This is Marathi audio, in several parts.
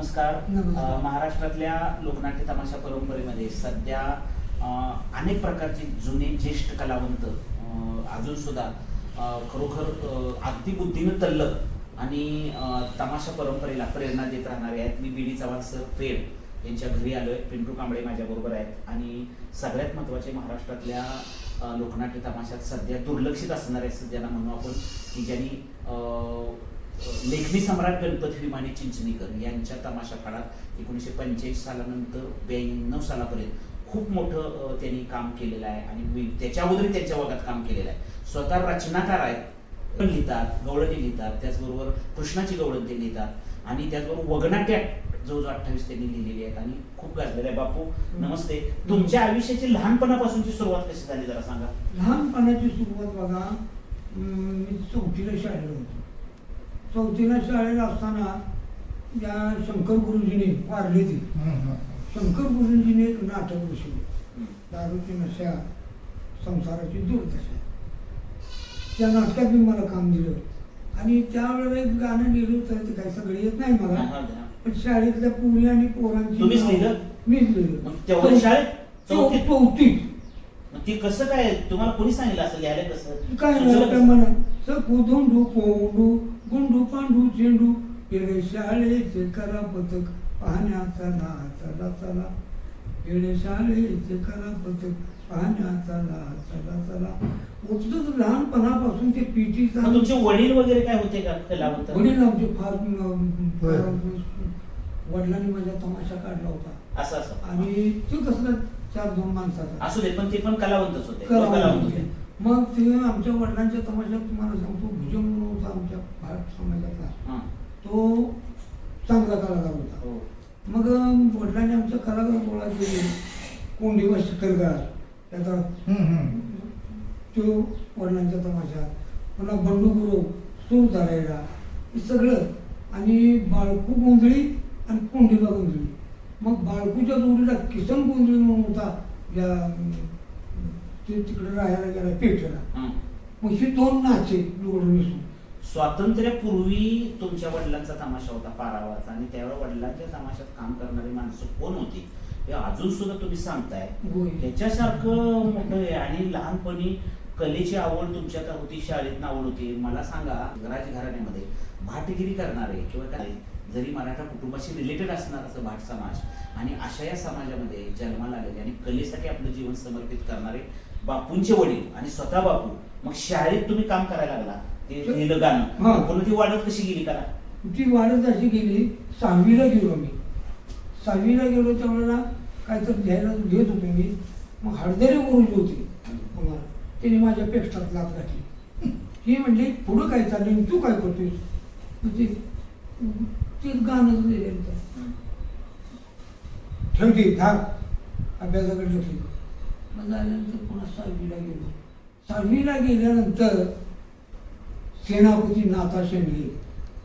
नमस्कार. महाराष्ट्रातल्या लोकनाट्य तमाशा परंपरेमध्ये सध्या अ, अनेक प्रकारचे जुने ज्येष्ठ कलावंत अ, अजून सुद्धा अ, खरोखर अ, अगदी बुद्धीनं तल्लक आणि अ, तमाशा परंपरेला प्रेरणा देत राहणारे आहेत. मी बी डी चव्हाण सर पेड यांच्या घरी आलोय. पिंटू कांबळे माझ्याबरोबर आहेत. आणि सगळ्यात महत्त्वाचे महाराष्ट्रातल्या अ, लोकनाट्य तमाशात सध्या दुर्लक्षित असणारे असं ज्यांना म्हणू आपण की ज्यांनी अ, लेखनी सम्राट गणपती विमाने चिंचणीकर यांच्या तमाशा काळात एकोणीसशे पंचेचाळीस सालानंतर ब्याण्णव सालापर्यंत खूप मोठं त्यांनी काम केलेलं आहे आणि त्याच्या अगोदरही त्यांच्या वर्गात काम केलेलं आहे. स्वतः रचनाकार आहेत. पण लिहितात गवळणी लिहितात त्याचबरोबर कृष्णाची गवळण ते लिहितात आणि त्याचबरोबर वगनाट्य जवळजवळ अठ्ठावीस त्यांनी लिहिलेली आहेत आणि खूप गाजलेले आहे. बापू नमस्ते. तुमच्या आयुष्याची लहानपणापासूनची सुरुवात कशी झाली जरा सांगा. लहानपणाची सुरुवात बघा मी चौथीला शाळेला होतो. चौथीला शाळेला असताना या शंकर गुरुजीने वारले ते. शंकर गुरुजीने एक नाटक बसवले. दारूची नशा संसाराची दुर्दशा. त्या नाटकात मी मला काम दिलं. आणि त्यावेळेला एक गाणं लिहिलं होतं ते काही सगळे येत नाही मला. पण शाळेतल्या पुरी आणि पोरांची? मीच लिहिलं. मग मग ते कसं काय तुम्हाला कोणी सांगितलं असं लिहायला कसं? काय सुचलं नाही कसं? म्हणा? सकू धोंडू कोंडू गुंडू पांडू चेंडू येणे शाळेचे करा पथक पाहण्या चला चला चला येणे शाळेचे करा पथक पाहण्या चला चला चला उठतच लहानपणापासून ते पीटीचा मग तुमचे वडील वगैरे काय होते का कलावंत? वडील आमचे फार अं. वडिलांनी माझा तमाशा काढला होता. असं असं. आणि ते कसलं चार दोन माणसाचा असू दे पण ते पण कलावंतच होते. कलावंत कलावंत होते. मग ते आमच्या वडिलांच्या तमाशात तुम्हाला सांगतो भुजंग म्हणून होता आमच्या भारत समाजातला. हा. तो चांगला कलाकार होता. हो. मग वडिलांनी आमच्या कलाकार गोळा केले. कोंडीवा शिकरगार त्याचा तो वडिलांच्या तमाशात. पुन्हा बंडू गुरव सूर धरायला. हे सगळं. आणि बाळकू गोंधळी आणि कोंडीबा गोंधळी मग बाळकूच्या जोडीला किसन गोंधळी म्हणून होता या तिकडे राहायला गेला पेठेला. मग ही दोन नाचे निवडून मिसळून स्वातंत्र्यापूर्वी तुमच्या वडिलांचा तमाशा होता पारावाचा आणि त्यावेळेला वडिलांच्या तमाशात काम करणारी माणसं कोण होती? हे अजून सुद्धा तुम्ही सांगताय. होय. ह्याच्यासारखं मोठं आहे आणि लहानपणी कलेची आवड तुमच्यात होती शाळेत आवड होती. मला सांगा राज घराण्यामध्ये भाटगिरी करणारे किंवा काय जरी मराठा कुटुंबाशी रिलेटेड असणार असं भाट समाज आणि अशा या समाजामध्ये जन्माला आलेले आणि कलेसाठी आपलं जीवन समर्पित करणारे बापूंचे वडील आणि स्वतः बापू मग शाळेत तुम्ही काम करायला लागला ते लिहिलं. गाणं. ती वाढत कशी गेली करा ती वाढत अशी गेली सहावीला गेलो मी. सहावीला गेलो त्यावेळेला काहीतरी लिहायला लिहित होतो मी. मग हळदरे गुरुजी होते. त्यांनी माझ्या पेक्षात लाच घातली. ही म्हणली पुढं काय चाललंय आणि तू काय करतोय म्हणजे ते गाणं होतं. ठेवते धाक अभ्यासाकडे ठेवते मग झाल्यानंतर पुन्हा सहावीला गेलो सहावीला गेल्यानंतर सेनापती नाथा शेंडगे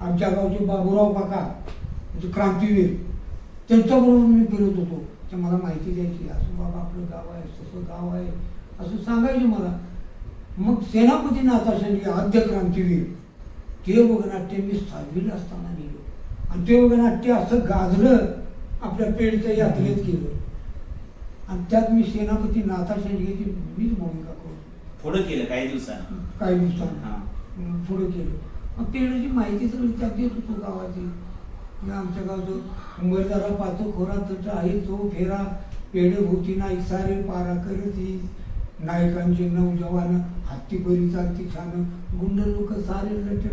आमच्या गावचे बाबूराव काका म्हणजे क्रांतीवीर त्यांच्याबरोबर मी फिरत होतो ते मला माहिती द्यायची असं बाबा आपलं गाव आहे तसं गाव आहे असं सांगायचे मला मग सेनापती नाथा शेंडगे आद्य क्रांतीवीर ते वगनाट्य मी सहावीला असताना गेलो आणि ते वगनाट्य असं गाजलं आपल्या पेडच्या यात्रेत केलं. आणि त्यात मी सेनापती नाथा शेंडगेची मीच भूमिका करतो पुढं केलं काही दिवसानं. काही दिवसांनी. पुढे केलं. मग पेढ्याची माहिती सगळी त्यात देत होतो गावाची. आमच्या गावचं उंबरदारा पाचो खोरा तट आहे तो फेरा. पेढे भोवती नाही सारे पारा करती नायकांचे नौजवान हत्ती बरी चालती छान. गुंड लोक सारे लट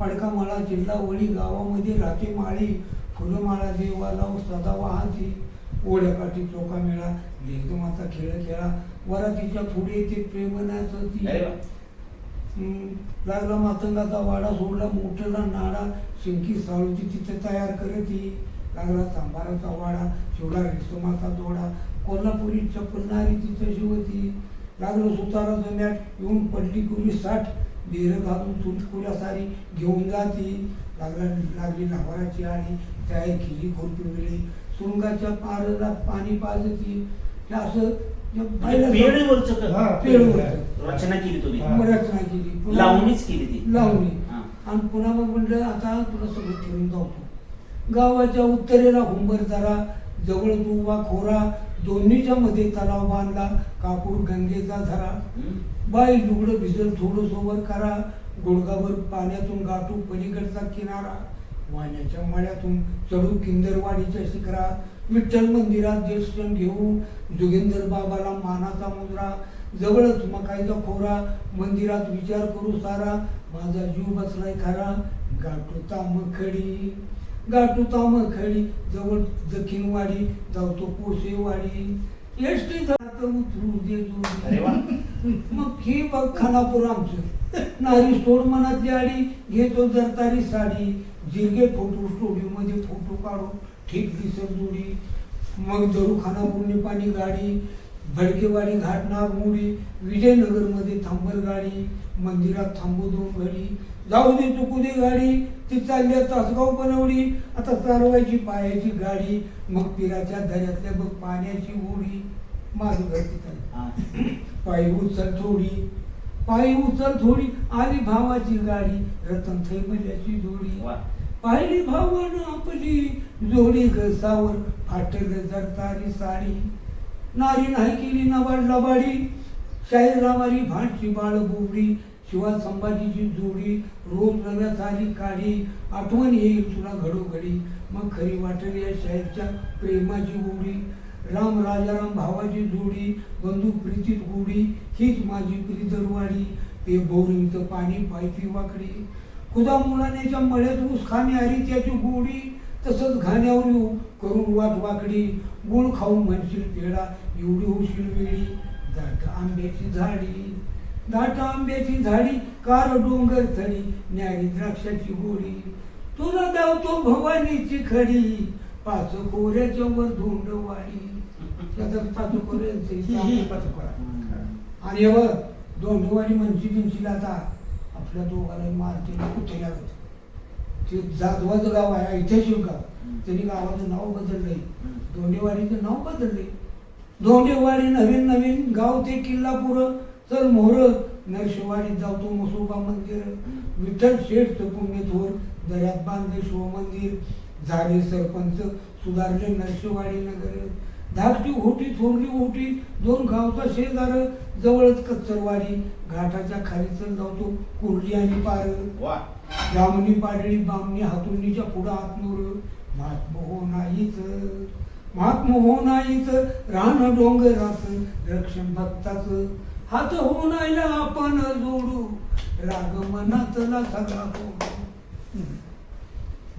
लटती पडका माळा जिल्हा वळी गावामध्ये राहते माळी फुलमाळा देवाला सदा वाहती ओढ्या काठी चोका मेळा लेखमाचा खेळ खेळा वरातीच्या पुढे ते प्रेमनाचं लागला मातंगाचा वाडा सोडला मोठेला नाडा शिंकी साळूची तिथे तयार करती. लागला चांभाराचा वाडा शिवला रेशमाचा दोडा कोल्हापुरी चपलणारी तिथे शिवती. लागलं सुताराचं मॅट येऊन पडली कुरी साठ. बेर घालून चुलकुऱ्या सारी घेऊन जाती. लागला लागली नावाराची आळी त्या केली खुरपी मिळी सुरुंगाच्या पारला पाणी पाजती. असं जे पाहिलं- पेढेवरचं क- पेढेवरचं. रचना केली तुम्ही. रचना केली. लावणीच केली ती. लावणी. हा. आणि पुन्हा मग म्हणलं आता तुला सगळं ठेवून जातो गावाच्या उत्तरेला हुंबरदरा जवळ उभा खोरा. दोन्हीच्या मध्ये तलाव बांधला कापूर गंगेचा धरा. बाई लुगडं भिजल थोडं सोबत करा. गुडगावर पाण्यातून गाठू पलीकडचा किनारा. वाण्याच्या मळ्यातून चढू किंदरवाडीच्या शिखरा. विठ्ठल मंदिरात दर्शन घेऊ जोगिंदर बाबाला मानाचा मुद्रा. जवळच मकाईचा खोरा. मंदिरात विचार करू सारा. माझा जीव बसलाय खरा. गाठू तामखडी गाठू तामखडी जवळ जखीनवाडी जाऊतो पोसेवाडी एसटी जात उतरू दे मग ही बघ खानापूर आमचं. नारी सोड मनातली आडी घेतो जरतारी साडी. जिरगे फोटो स्टुडिओ मध्ये फोटो काढू ठीक दिसत जोडी. मग दरू खानापूरने पाणी गाडी. भडकेवाडी घाट नागमोडी विजयनगरमध्ये थांबल गाडी. मंदिरात थांबू दोन घडी. जाऊ दे चुकू दे गाडी ती चालली तासगाव बनवली. आता चालवायची पायाची गाडी मग पिराच्या दऱ्यातल्या बघ पाण्याची होडी माझं घर तिथं. पायी उचल थोडी पायी उचल थोडी आली भावाची गाडी. रतन थैमल्याची जोडी. पाहिली भावानं आपली जोडी गसावर फाटल जरतारी साडी. नारी नाही केली नवाड लबाडी. शाहीर रामारी भाटची बाळ बोबडी. शिवा संभाजीची जोडी रोज नव्या चाली काढी आठवण येईल तुला घडोघडी. मग खरी वाटेल या शाहीरच्या प्रेमाची गोडी राम राजाराम भावाची जोडी बंधू प्रीतीत गोडी हीच माझी प्रीतरवाडी ते बोरिंगचं पाणी पायपी वाकडी. खुदा मुलानेच्या मळ्यात ऊस खाणे आली त्याची गोडी. तसंच घाण्यावर येऊ करून वाट वाकडी. गुळ खाऊन म्हणशील पेढा एवढी होशील वेळी दाट आंब्याची झाडी. दाट आंब्याची झाडी कार डोंगर थडी न्यारी द्राक्षाची गोडी. तुला धावतो भवानीची खडी पाच कोऱ्याच्या वर धोंडवाडी त्याचा पाच कोऱ्या. आणि बघ दोंडवाडी म्हणशी बिनशील आता आपल्या दोघाला मारते कुठेला ते? जाधवाचं गाव आहे ऐतिहासिक गाव. त्यांनी गावाचं नाव बदललंय. दोंडेवाडीचं नाव बदललंय. दोंडेवाडी नवीन नवीन गाव ते किल्लापूर चल मोहर नरशिवाडीत जातो मसोबा मंदिर. विठ्ठल शेठ पुण्य थोर दर्यात बांधले शिवमंदिर झाले सरपंच सुधारले नरशिवाडी नगर. धाकटी होटी थोरली होटी दोन गावचा शेजार जवळच कच्चरवाडी. घाटाच्या खाली चल जातो कुर्ली आणि पार. वा. ब्राह्मणी पाडळी बामणी हातुंडीच्या पुढं आत्मोर महात्म हो नाहीच. महात्म हो नाहीच राहणं डोंगराचं रक्षण भक्ताचं हात हो नाहीला आपण जोडू. राग मनातला सगळा फोडू.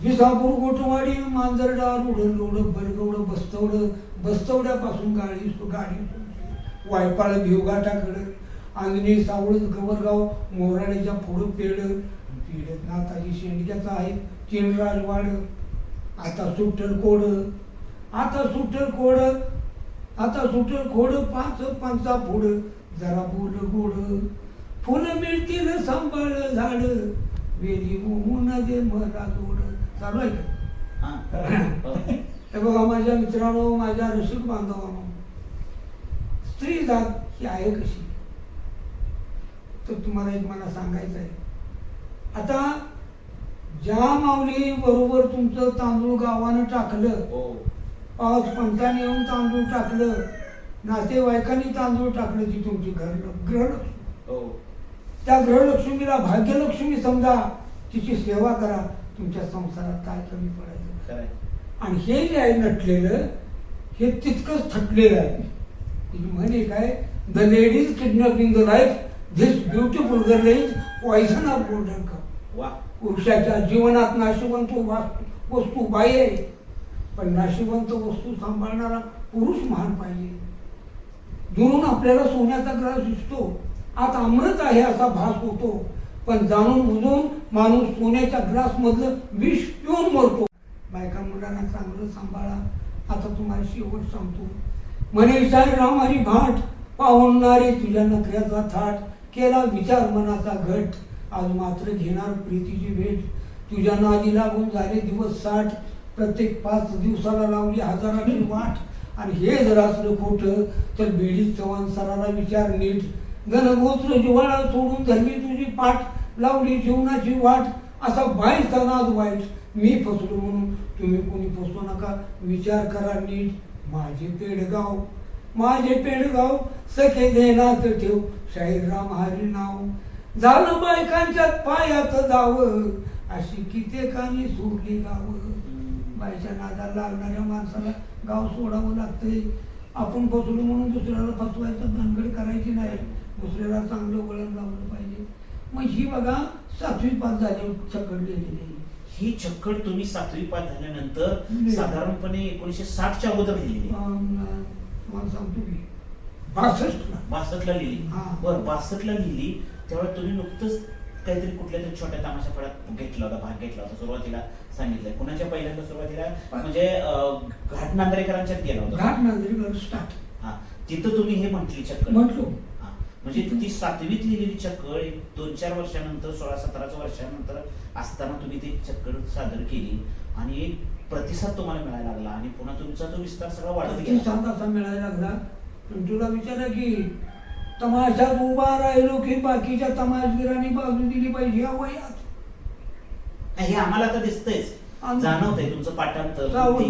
विसापूर गोटवाडी मांजरडा रुडलोड बलगवड बस्तवड बस्तवड्यापासून गाडी गाडी वायपाळ भिवघाटाकडं. आंजणी सावळ गवरगाव मोराड्याच्या पुढं पेड. पेडत नाताजी शेंडक्याचा आहे. चिनराजवाड आता सुट्टल कोड. आता सुट्टल कोड. आता सुट्टल खोड पाच पंचा पुढ जरा बोल गोड. फुलं मिळतील सांभाळ झाड. वेली मोहून दे मला गोड चालू आहे का. हे. बघा माझ्या मित्रांनो माझ्या रसिक बांधवांनो. स्त्री जात ही आहे कशी? तर तुम्हाला एक मला सांगायचं आहे आता ज्या माऊली बरोबर तुमचं तांदूळ गावानं टाकलं हो. पाऊस पंचाने येऊन तांदूळ टाकलं नातेवाईकांनी तांदूळ टाकलं ती तुमची घर ग्रहलक्ष्मी. हो. त्या ग्रहलक्ष्मीला भाग्यलक्ष्मी समजा तिची सेवा करा तुमच्या संसारात काय कमी पडायचं आणि हे जे आहे नटलेलं हे तितकंच थटलेलं आहे. म्हणे काय the ladies kidnapping the life this beautiful girl is poison of golden cup वा. पुरुषाच्या जीवनात नाशिवंत वास्तू वस्तू बाई आहे. पण नाशिवंत वस्तू सांभाळणारा पुरुष महान पाहिजे. दुरून आपल्याला सोन्याचा ग्रह दिसतो. आत अमृत आहे असा भास होतो. पण जाणून बुजून माणूस सोन्याच्या ग्रासमधलं विष पिऊन मरतो. बायका मुलांना चांगलं सांभाळा. आता तुम्हाला शेवट सांगतो. म्हणे विचार राम हरी भाट पाहुणारी तुझ्या नखऱ्याचा थाट केला विचार मनाचा घट. आज मात्र घेणार प्रीतीची भेट. तुझ्या नादी लागून झाले दिवस साठ. प्रत्येक पाच दिवसाला लावली हजाराची वाट. आणि हे जर असलं खोटं तर बीडी चव्हाण सराला विचार नीट. गणगोत्र जिव्हाळा सोडून धरली तुझी पाठ लावली जीवनाची वाट. असा बाईचा नाद वाईट. मी फसलो म्हणून तुम्ही कोणी फसू नका. विचार करा नीट. माझे पेडगाव माझे पेडगाव सखे देनात ठेव. शाहीरराम हरी नाव. झालं बायकांच्या पायात जावं अशी कित्येकानी सोडली गावं बायच्या नादाला लागणाऱ्या माणसाला गाव सोडावं लागतंय आपण फसलो म्हणून दुसऱ्याला फसवायचं भानगड करायची नाही दुसऱ्याला चांगलं वळण लावलं पाहिजे मग ही बघा सातवी पास झाली चक्कर आहे. ही चक्कर तुम्ही सातवी पास झाल्यानंतर. साधारणपणे एकोणीशे साठच्या अगोदर लिहिली सांगतो की बासष्टला बासष्टला लिहिली हा. बरं बासष्टला लिहिली तेव्हा तुम्ही नुकतंच काहीतरी कुठल्या तरी छोट्या तमाशा फळात घेतला होता भाग घेतला होता सुरुवातीला सांगितलंय कुणाच्या पहिल्यांदा सुरुवातीला? म्हणजे घाट नांदरेकरांच्यात गेला होता. घाट नांदरी स्टार्ट हा तिथं तुम्ही हे म्हटली चक्कर म्हटलो. म्हणजे ती सातवीत लिहिलेली चक्कर एक दोन चार वर्षानंतर सोळा सतराच्या वर्षानंतर असताना तुम्ही ती चक्कर सादर केली आणि एक प्रतिसाद तुम्हाला मिळायला लागला आणि पुन्हा तुमचा तो विस्तार सगळा वाढत गेला. मिळायला लागला. तुला विचारा की तमाशात उभा राहिलो की बाकीच्या तमाशगिरांनी बाजू दिली पाहिजे. या वयात. हे आम्हाला तर दिसतंयच आम- जाणवतंय तुमचं पाठांतर सावळ.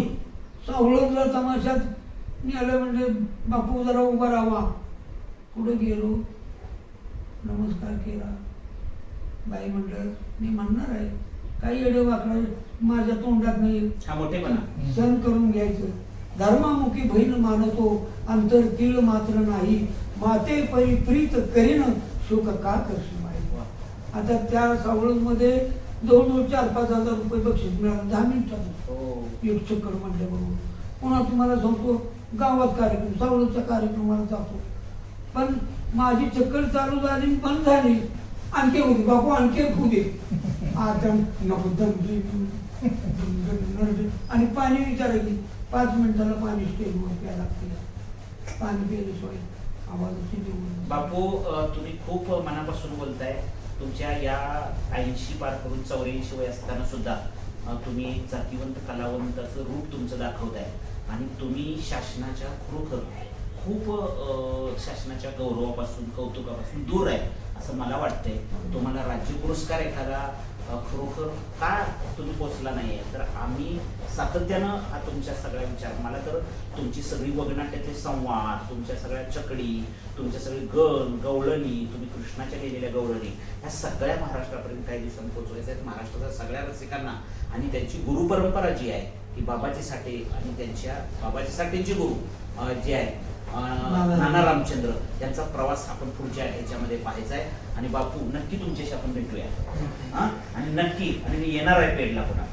सावळतला तमाशात नेलं म्हणजे बापू जरा उभा राहावा. पुढे गेलो? नमस्कार केला. बाई म्हटलं मी म्हणणार आहे काही येडे वाकडं माझ्या तोंडात नाही. हा मोठेपणा. सण करून घ्यायचं. धर्मामुखी बहीण मानतो अंतर तीळ मात्र नाही. माते परी प्रीत करीन शोक का करशी माई. आता त्या सावळमध्ये जवळजवळ चार पाच हजार रुपये बक्षीस मिळालं दहा मिनिटात हो. एक चक्कर म्हटलं बरोबर पुन्हा तुम्हाला सांगतो गावात कार्यक्रम सावळचा कार्यक्रमाला जातो. पण माझी चक्कर चालू झाली बंद झाली. आणखी होती बापू आणखी होऊ दे आता नको. आणि पाणी विचारा की पाच मिनिटाला पाणी स्टेजवर प्यायला लागते. पाणी आवाजाची निवड बापू तुम्ही खूप मनापासून बोलताय. तुमच्या या ऐंशी पार करून चौऱ्याऐंशी वय असताना सुद्धा तुम्ही एक जातीवंत कलावंताचं रूप तुमचं दाखवताय. आणि तुम्ही शासनाच्या खरोखर खूप शासनाच्या गौरवापासून कौतुकापासून दूर आहे असं मला वाटतंय. तुम्हाला राज्य पुरस्कार एखादा खरोखर का तुम्ही पोचला नाही आहे तर आम्ही सातत्यानं हा तुमच्या सगळ्या विचार मला तर तुमची सगळी वगनाट्यातले संवाद तुमच्या सगळ्या चकडी तुमच्या सगळे गण गवळणी तुम्ही कृष्णाच्या केलेल्या गवळणी ह्या सगळ्या महाराष्ट्रापर्यंत काही दिवसांनी पोचवायचं आहेत महाराष्ट्राच्या सगळ्या रसिकांना आणि त्यांची गुरु परंपरा जी आहे की बाबाजी साठे आणि त्यांच्या बाबाजी साठेंचे गुरु जे आहे नाना रामचंद्र यांचा प्रवास आपण पुढच्या ह्याच्यामध्ये पाहायचा आहे. आणि बापू नक्की तुमच्याशी आपण भेटूया. हा आणि नक्की आणि मी येणार आहे पेडला पुन्हा.